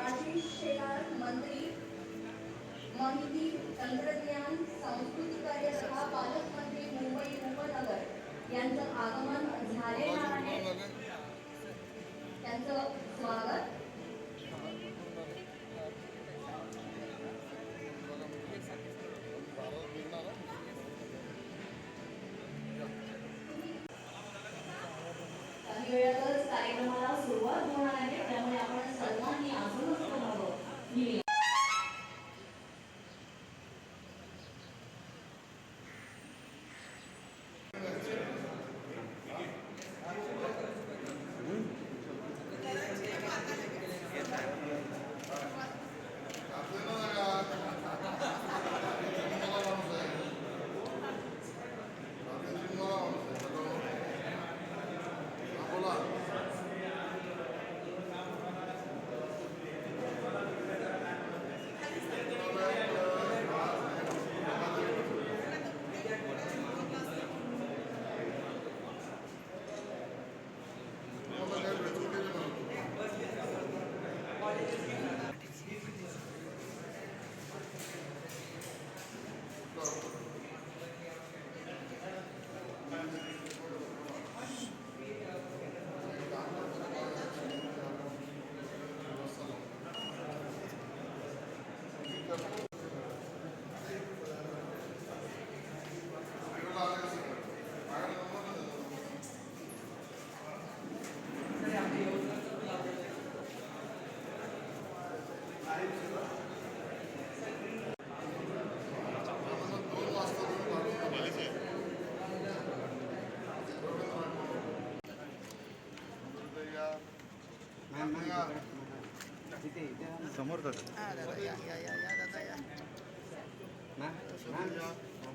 माजी शेलार मंत्री माहिती तंत्रज्ञान सांस्कृतिक कार्य तथा पालकमंत्री मुंबई उपनगर यांचं आगमन झालेलं आहे. त्यांचं स्वागत.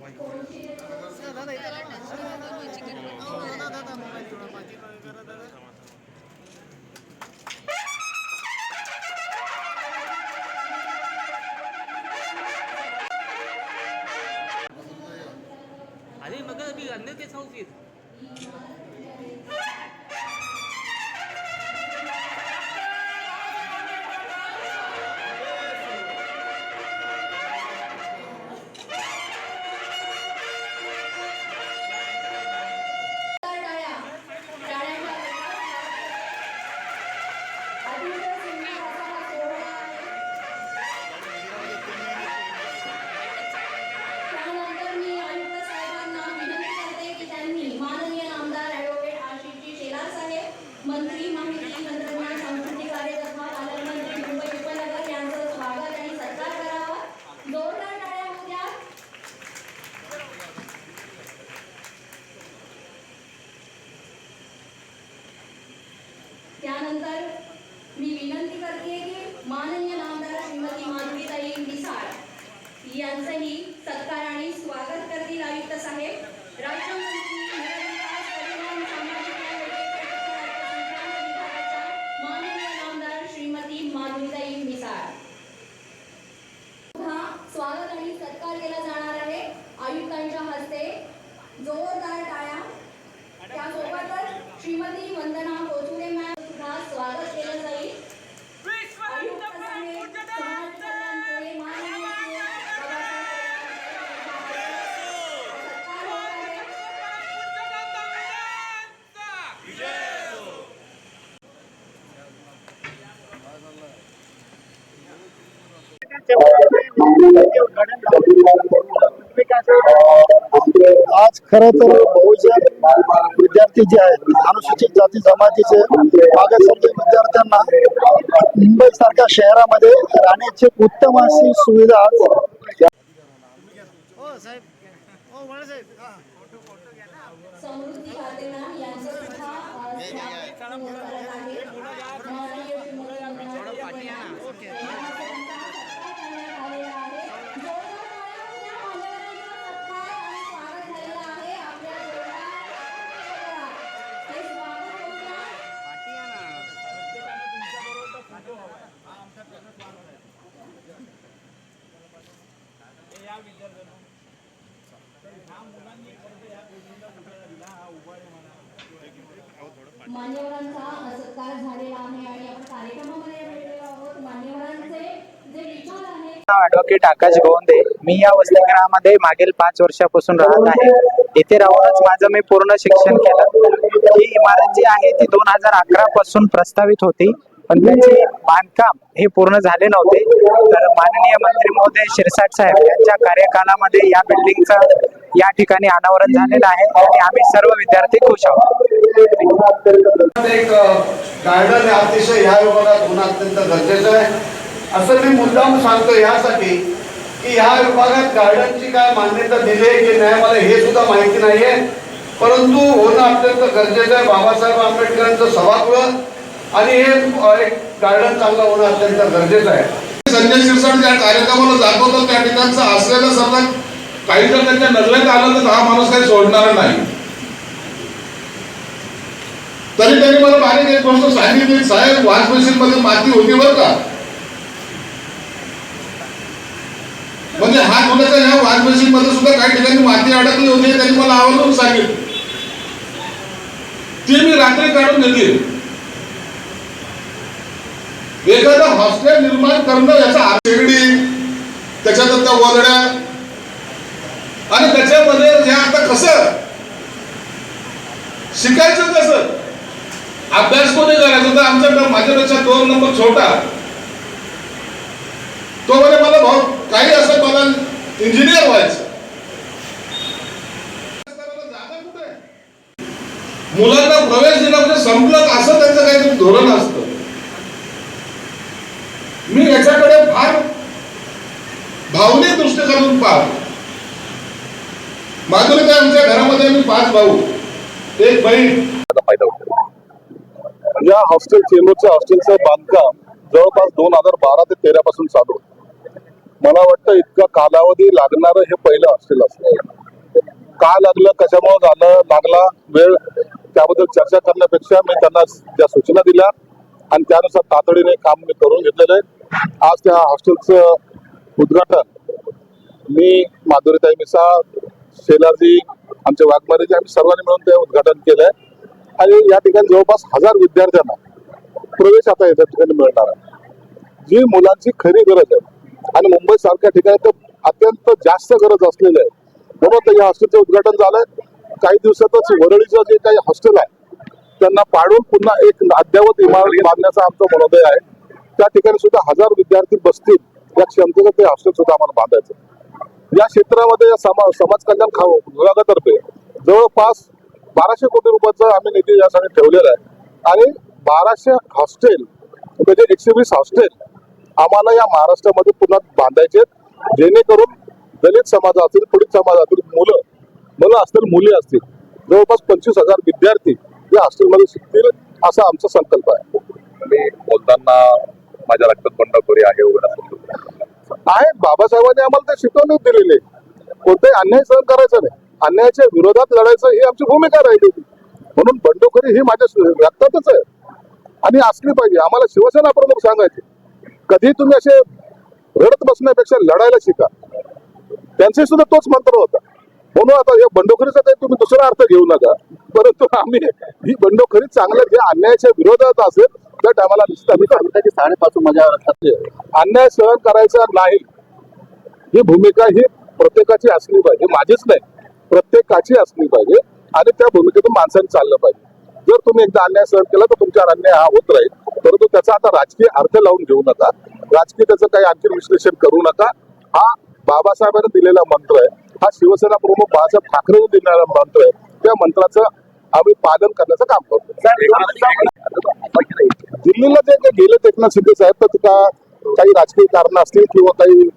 अरे मग मी अंदर ते साऊथ आज खर तर बहुजन विद्यार्थी जे आहेत अनुसूचित जाती जमातीचे मागासवर्गीय विद्यार्थ्यांना मुंबई सारख्या शहरामध्ये राहण्याची उत्तम अशी सुविधा मान्यवरांचा सत्कार झालेला आहे आणि आपण कार्यक्रमामध्ये भेटलेलो आहोत. मान्यवरांचे जे विचार आहेत. ॲडव्होकेट आकाश गोवंदे. मी या वसतिगृहामध्ये मागील पाच वर्षापासून राहत आहे. इथे राहूनच माझं मी पूर्ण शिक्षण केलं. ही इमारत जी आहे ती दोन हजार अकरा पासून प्रस्तावित होती. पण त्याचे बांधकाम हे पूर्ण झाले नव्हते. तर माननीय मंत्री महोदय शिरसाट साहेब यांच्या कार्यकालामध्ये या बिल्डिंगचं या ठिकाणी अनावरण झालेलं आहे आणि आम्ही सर्व विद्यार्थी खुश आहोत. एक गार्डन अतिशय ह्या विभागात होणं अत्यंत गरजेचं आहे. असं मी मुद्दाम सांगतो यासाठी की ह्या विभागात गार्डनची काय मान्यता दिली आहे की नाही मला हे सुद्धा माहिती नाहीये. परंतु होणं अत्यंत गरजेचं आहे. बाबासाहेब आंबेडकरांचं सभागृह आणि हे एक गार्डन चांगलं होणं अत्यंत गरजेचं आहे. संजय शिरसाट त्या कार्यक्रमाला जात तर त्या ठिकाणचं असलेलं समजा काही जर त्यांच्या नजरेत आलं तर हा माणूस काही सोडणार नाही. तरी त्यांनी मला बारीक एक गोष्ट सांगितली साहेब वॉश मशीन मध्ये माती होती बरं का? म्हणजे हा मुलाचा ह्या वॉश मशीन मध्ये सुद्धा काही ठिकाणी माती अडकली होती त्यांनी मला आवर्जून सांगितलं. ती मी रात्री काढून घेतली. एखादं हॉस्टेल निर्माण करणं याचा शेगडी त्याच्यात त्या वगड्या आणि त्याच्यामध्ये हे आता कसं? शिकायचं कसं? अभ्यास कोणी करायचा तर आमचा ड- माझ्यापेक्षा दोन नंबर छोटा. तो म्हणे मला भाऊ काही असं मला इंजिनियर व्हायचं. जागा कुठे मुलांना प्रवेश दिला म्हणजे संपलं असं त्यांचं काही धोरण असतं. मी याच्याकडे फार भावनिक दृष्टिकोनातून पाहतो. माधुरी काय आमच्या घरामध्ये आम्ही पाच भाऊ एक बहीण. या हॉस्टेल चेंबूरच्या हॉस्टेलचं बांधकाम जवळपास दोन हजार बारा ते तेरा पासून चालू मला वाटतं इतका कालावधी लागणार हे पहिलं हॉस्टेल असतं. का लागलं कशामुळे झालं लागला वेळ त्याबद्दल चर्चा करण्यापेक्षा मी त्यांना ज्या सूचना दिल्या आणि त्यानुसार तातडीने काम मी करून घेतलेलं आहे. आज त्या हॉस्टेलचं उद्घाटन मी माधुरीताई मिसा शेलारजी आमचे वाघमारेजी आम्ही सर्वांनी मिळून ते उद्घाटन केलं आहे आणि या ठिकाणी जवळपास हजार विद्यार्थ्यांना प्रवेश आता या ठिकाणी मिळणार आहे. जी मुलांची खरी गरज आहे आणि मुंबई सारख्या ठिकाणी तर अत्यंत जास्त गरज असलेली आहे. म्हणून या हॉस्टेलचं उद्घाटन झालंय. काही दिवसातच वरळीचं जे काही हॉस्टेल आहे त्यांना पाडून पुन्हा एक अद्ययावत इमारत बांधण्याचा आमचा मनोदय आहे. त्या ठिकाणी सुद्धा हजार विद्यार्थी बसतील. या क्षमतेचं ते हॉस्टेल सुद्धा आम्हाला बांधायचं या क्षेत्रामध्ये या समा समाज कल्याण खा विभागातर्फे जवळपास बाराशे कोटी रुपयाचा आम्ही निधी यासाठी ठेवलेला आहे. आणि बाराशे हॉस्टेल म्हणजे एकशे वीस हॉस्टेल आम्हाला या महाराष्ट्रामध्ये पुन्हा बांधायचे जेणेकरून दलित समाज असतील पीडित समाजातील मुलं मुलं असतील मुली असतील जवळपास पंचवीस हजार विद्यार्थी या हॉस्टेलमध्ये शिकतील असा आमचा संकल्प आहे. मी बोलताना माझ्या रक्तात बंडखोरी आहे वगैरे. आहे बाबासाहेबांनी आम्हाला ते शिकवणूक दिलेली कोणताही अन्याय सहन करायचा नाही. अन्यायाच्या विरोधात लढायचं ही आमची भूमिका राहिली होती. म्हणून बंडखोरी ही माझ्या रक्तातच आहे. आणि असली पाहिजे. आम्हाला शिवसेना प्रमुख सांगायचे. कधी तुम्ही असे रडत बसण्यापेक्षा लढायला शिका. त्यांचे सुद्धा तोच मंत्र होता. म्हणून आता या बंडखोरीचा काही तुम्ही दुसरा अर्थ घेऊ नका. परंतु आम्ही ही बंडखोरी चांगल्या जे अन्यायाच्या विरोधात असेल त्या टायमाला निश्चित आम्ही सांगतो साडेपाच माझ्या अन्याय सहन करायचा नाही. ही भूमिका ही प्रत्येकाची असली पाहिजे. माझीच नाही. प्रत्येकाची असली पाहिजे. आणि त्या भूमिकेतून माणसाने चाललं पाहिजे. जर तुम्ही एकदा अन्याय सहन केला तर तुमच्यावर अन्याय हा होत राहील. परंतु त्याचा आता राजकीय अर्थ लावून घेऊ नका. राजकीय त्याचं काही आणखी विश्लेषण करू नका. हा बाबासाहेबांनी दिलेला मंत्र आहे. हा शिवसेना प्रमुख बाळासाहेब ठाकरेंनी दिलेला मंत्र आहे त्या मंत्राचं आम्ही पालन करण्याचं काम करतो. दिल्लीला जे जे गेले एकनाथ शिंदे साहेब तर का काही राजकीय कारण असतील किंवा काही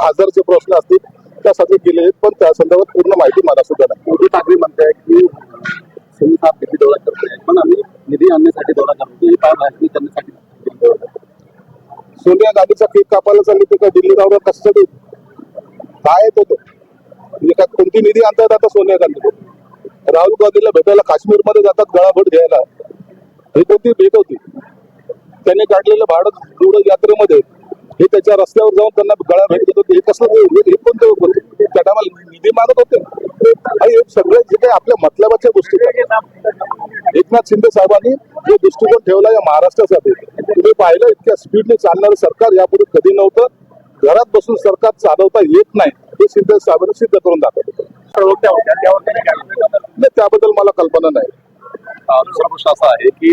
हजारचे प्रश्न असतील त्यासाठी गेले आहेत, पण त्या संदर्भात पूर्ण माहिती मला सुद्धा नाही. उद्धव ठाकरे म्हणताय की सिंग साहेब दिल्ली दौरा करताय पण आम्ही निधी आणण्यासाठी दौरा करतो ही काय राजकीय करण्यासाठी. सोनिया गांधीचा केक कापायला सांगितलं का दिल्ली दौरा कशासाठी? काय येतो तो? म्हणजे का कोणती निधी आणतात आता सोनिया गांधी राहुल गांधीला भेटायला काश्मीरमध्ये जातात गळाभट घ्यायला. ही कोणती भेट होती? त्यांनी काढलेलं भाडं जेवढं यात्रेमध्ये हे त्याच्या रस्त्यावर जाऊन त्यांना गळा भेट घेत होते. हे कसलं हे- हे त्या टायमाला निधी मागत होते. हे सगळे जे काही आपल्या मतलबाच्या गोष्टी एकनाथ शिंदे साहेबांनी जो दृष्टिकोन ठेवला या महाराष्ट्रासाठी तुम्ही पाहिलं इतक्या स्पीडने चालणारं सरकार यापूर्वी कधी नव्हतं. घरात बसून सरकार चालवता येत नाही हे शिंदे साहेबांनी सिद्ध करून दाखवलं नाही त्याबद्दल मला कल्पना नाही. दुसरा प्रश्न असा आहे की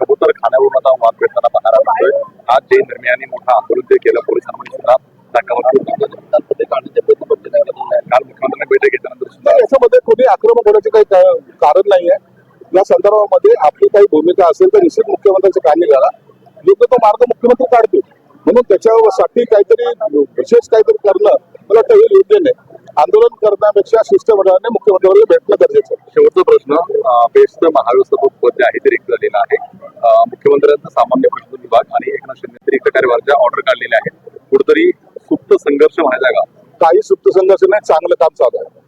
कबूतर खाण्यावरून आता वाद पेटताना पाहायला मिळतोय आज जैन धर्मियांनी मोठं आंदोलन ते केलं पोलिसांमध्ये सुद्धा काल मुख्यमंत्र्यांनी बैठक घेतल्यानंतर सुद्धा नाही याच्यामध्ये कोणी आक्रमक होण्याचे काही कारण नाहीये. या संदर्भामध्ये आपली काही भूमिका असेल तर निश्चित मुख्यमंत्र्यांचे कामी करा योग्य तो मार्ग मुख्यमंत्री काढतील. म्हणून त्याच्यासाठी काहीतरी विशेष काहीतरी करणं मला वाटतं हे योग्य नाही. आंदोलन करण्यापेक्षा शिष्टमंडळाने मुख्यमंत्र्यांना भेटणं गरजेचं शेवटचा प्रश्न बेस्ट महाव्यवस्थापक पद जे आहे ते रिक्त झालेलं आहे. मुख्यमंत्र्यांचा सामान्य प्रश्न विभाग आणि एकनाथ शिंदे तरी कटारीवरच्या ऑर्डर काढलेल्या आहेत. कुठेतरी सुप्त संघर्ष म्हणायचा का काही सुप्त संघर्ष नाही चांगलं काम चालू आहे.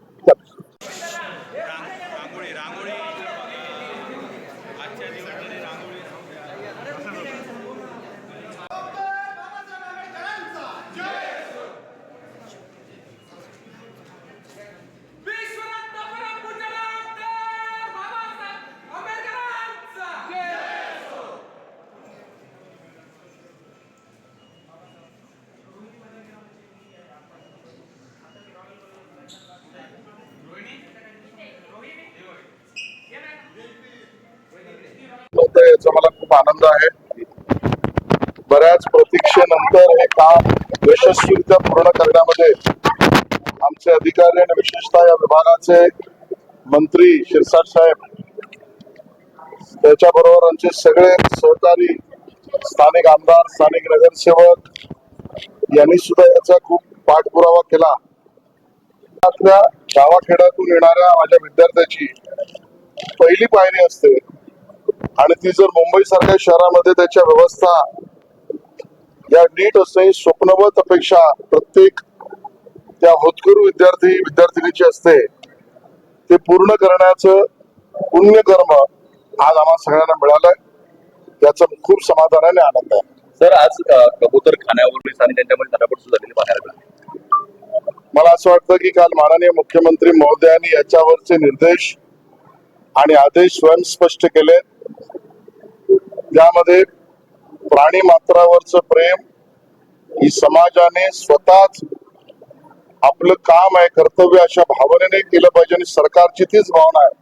याचा मला खूप आनंद आहे. बऱ्याच प्रतीक्षेनंतर हे काम यशस्वीरित्या पूर्ण करण्यामध्ये आमचे अधिकारी आणि विशेषतः या विभागाचे मंत्री शिरसाट साहेब त्याच्याबरोबर आमचे सगळे सहकारी स्थानिक आमदार स्थानिक नगरसेवक यांनी सुद्धा याचा खूप पाठपुरावा केला. आपल्या गावाखेड्यातून येणाऱ्या माझ्या विद्यार्थ्याची पहिली पायरी असते आणि ती जर मुंबई सारख्या शहरामध्ये त्याच्या व्यवस्था या नीट असणे स्वप्नवत अपेक्षा प्रत्येक त्या होतकरू विद्यार्थी विद्यार्थिनीची असते ते पूर्ण करण्याचं पुण्यकर्म आज आम्हा सगळ्यांना मिळालंय. याचं खूप समाधान आणि आनंद आहे. सर आज कबूतर खाण्यावरून आणि त्यांच्यामध्ये धडापड सुद्धा झालेली पाहायला मिळाली मला असं वाटतं की काल माननीय मुख्यमंत्री महोदयांनी याच्यावरचे निर्देश आणि आदेश स्वयं स्पष्ट केले त्यामध्ये प्राणी मात्रावरचं प्रेम ही समाजाने स्वतःच आपलं काम आहे कर्तव्य अशा भावनेने केलं पाहिजे आणि सरकारची तीच भावना आहे.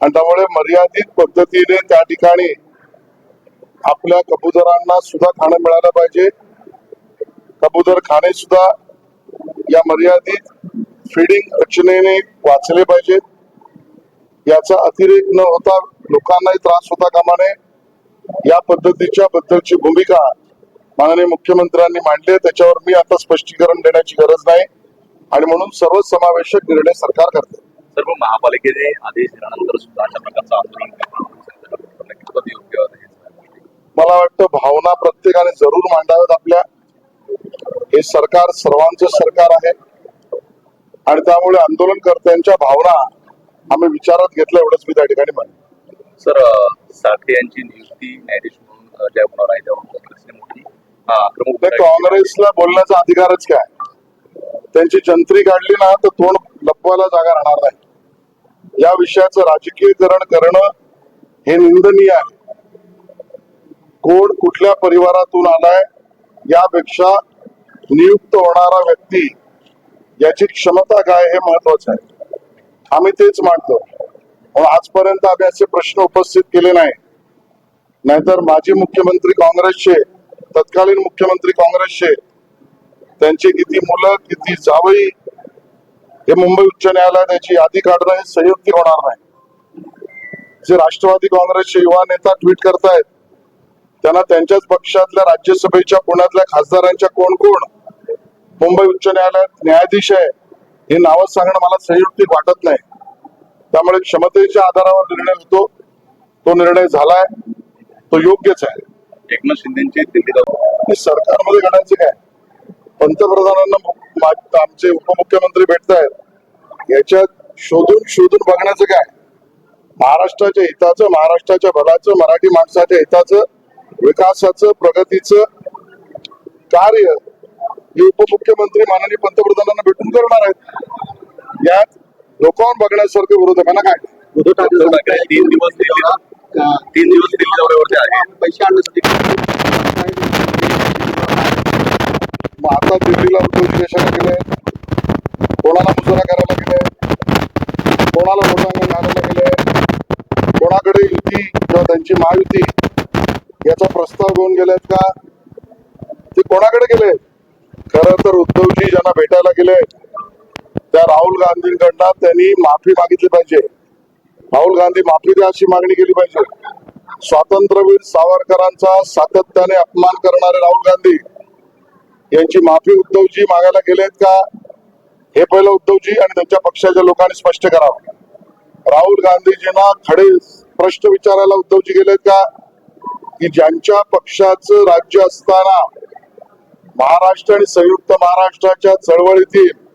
आणि त्यामुळे मर्यादित पद्धतीने त्या ठिकाणी आपल्या कबुतरांना सुद्धा खाणं मिळालं पाहिजे. कबूतर खाणे सुद्धा या मर्यादित फिडिंग रचनेने वाचले पाहिजेत. याचा अतिरेक न होता लोकांनाही त्रास होता कामा नये या पद्धतीच्या बद्दलची भूमिका माननीय मुख्यमंत्र्यांनी मांडली आहे. त्याच्यावर मी आता स्पष्टीकरण देण्याची गरज नाही. आणि म्हणून सर्व समावेशक निर्णय सरकार करते. सर्व महापालिकेने आदेश दिल्यानंतर सुद्धा अशा प्रकारचं आंदोलन? मला वाटतं भावना प्रत्येकाने जरूर मांडाव्यात आपल्या. हे सरकार सर्वांचं सरकार आहे. आणि त्यामुळे आंदोलनकर्त्यांच्या भावना आम्ही विचारात घेतल्या एवढंच मी त्या ठिकाणी म्हणेन. सर साठे यांची नियुक्ती न्यायाधीश म्हणून ज्या होणार आहे त्यावर काँग्रेसने मोठी आक्रमक काँग्रेसला बोलण्याचा अधिकारच काय? त्यांची जंत्री काढली ना तर तोंड लपवायला जागा राहणार नाही. या विषयाचं राजकीयकरण करणं हे निंदनीय आहे. कोण कुठल्या परिवारातून आलाय यापेक्षा नियुक्त होणारा व्यक्ती याची क्षमता काय हे महत्वाचं आहे. आम्ही तेच मांडतो आजपर्यंत आम्ही असे प्रश्न उपस्थित केले नाही. नाहीतर माजी मुख्यमंत्री काँग्रेसचे तत्कालीन मुख्यमंत्री काँग्रेसचे त्यांची किती मुलं किती जावई हे मुंबई उच्च न्यायालयात याची यादी काढणं हे संयुक्ती होणार नाही. जे राष्ट्रवादी काँग्रेसचे युवा नेता ट्विट करतायत त्यांना त्यांच्याच पक्षातल्या राज्यसभेच्या पुण्यातल्या खासदारांच्या कोण कोण? मुंबई उच्च न्यायालयात न्यायाधीश आहे हे नावं सांगणं मला संयुक्तिक वाटत नाही. त्यामुळे क्षमतेच्या आधारावर निर्णय होतो. तो निर्णय झालाय. तो योग्यच आहे. एकनाथ शिंदेची सरकारमध्ये घडायचं काय? पंतप्रधानांना आमचे उपमुख्यमंत्री भेटतायत. याच्यात शोधून शोधून बघण्याचं काय? महाराष्ट्राच्या हिताचं महाराष्ट्राच्या भलाचं मराठी माणसाच्या हिताचं विकासाचं प्रगतीचं कार्य हे उपमुख्यमंत्री माननीय पंतप्रधानांना भेटून करणार आहेत. यात लोकांवर बघण्यासारखं विरोधकांना काय? उद्धव ठाकरे तीन दिवस दिल्लीला. तीन दिवस दिल्ली दौऱ्यावरती आहे. पैसे मग आता दिल्लीला उद्धवजी कशाला गेले कोणाला मुजरा करायला गेले? कोणाला लोटांगण घालायला गेले? कोणाकडे युती किंवा त्यांची महायुती? याचा प्रस्ताव घेऊन गेलेत का? ते कोणाकडे गेले? खरं तर उद्धवजी ज्यांना भेटायला गेले त्या राहुल गांधींकडनं त्यांनी माफी मागितली पाहिजे. राहुल गांधी माफी द्या अशी मागणी केली पाहिजे. स्वातंत्र्यवीर सावरकरांचा सातत्याने अपमान करणारे राहुल गांधी यांची माफी उद्धवजी मागायला गेलेत का? हे पहिलं उद्धवजी आणि त्यांच्या पक्षाच्या लोकांनी स्पष्ट करावं. राहुल गांधीजींना खडे प्रश्न विचारायला उद्धवजी गेलेत का? की ज्यांच्या पक्षाचं राज्य असताना महाराष्ट्र आणि संयुक्त महाराष्ट्राच्या चळवळीतील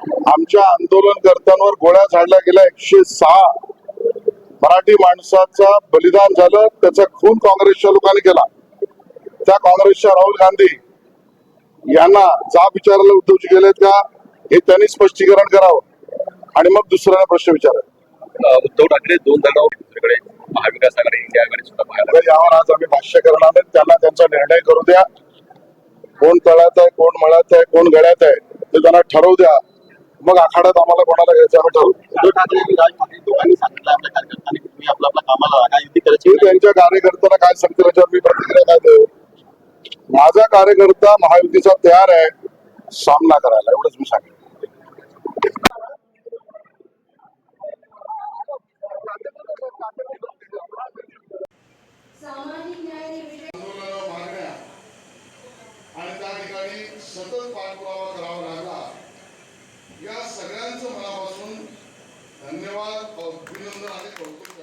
आमच्या आंदोलनकर्त्यांवर गोळ्या झाडल्या गेल्या एकशे सहा मराठी माणसाचा बलिदान झालं त्याचा खून काँग्रेसच्या लोकांनी केला. त्या काँग्रेसच्या राहुल गांधी यांना जाब विचारायला उद्धवजी गेलेत का हे त्यांनी स्पष्टीकरण करावं. आणि मग दुसऱ्यांना प्रश्न विचारा उद्धव ठाकरे दोन जागावर दुसरीकडे महाविकास आघाडी इंडिया आघाडी सुद्धा पाहायला यावर आज आम्ही भाष्य करणार नाही त्यांना त्यांचा निर्णय करू द्या. कोण तळ्यात आहे कोण मळ्यात आहे कोण गळ्यात आहे ते त्यांना ठरवू द्या. मग आखाड्यात आम्हाला कोणाला घ्यायचं आम्ही ठरवू. त्यांच्या कार्यकर्त्यांना काय सांगतील याच्यावर मी प्रतिक्रिया काय देऊ? माझा कार्यकर्ता महायुतीचा तयार आहे सामना करायला एवढंच मी सांगेन. आणि त्या ठिकाणी सतत पाठपुरावा करावा लागला. या सगळ्यांचं मनापासून धन्यवाद अभिनंदन आणि कौतुक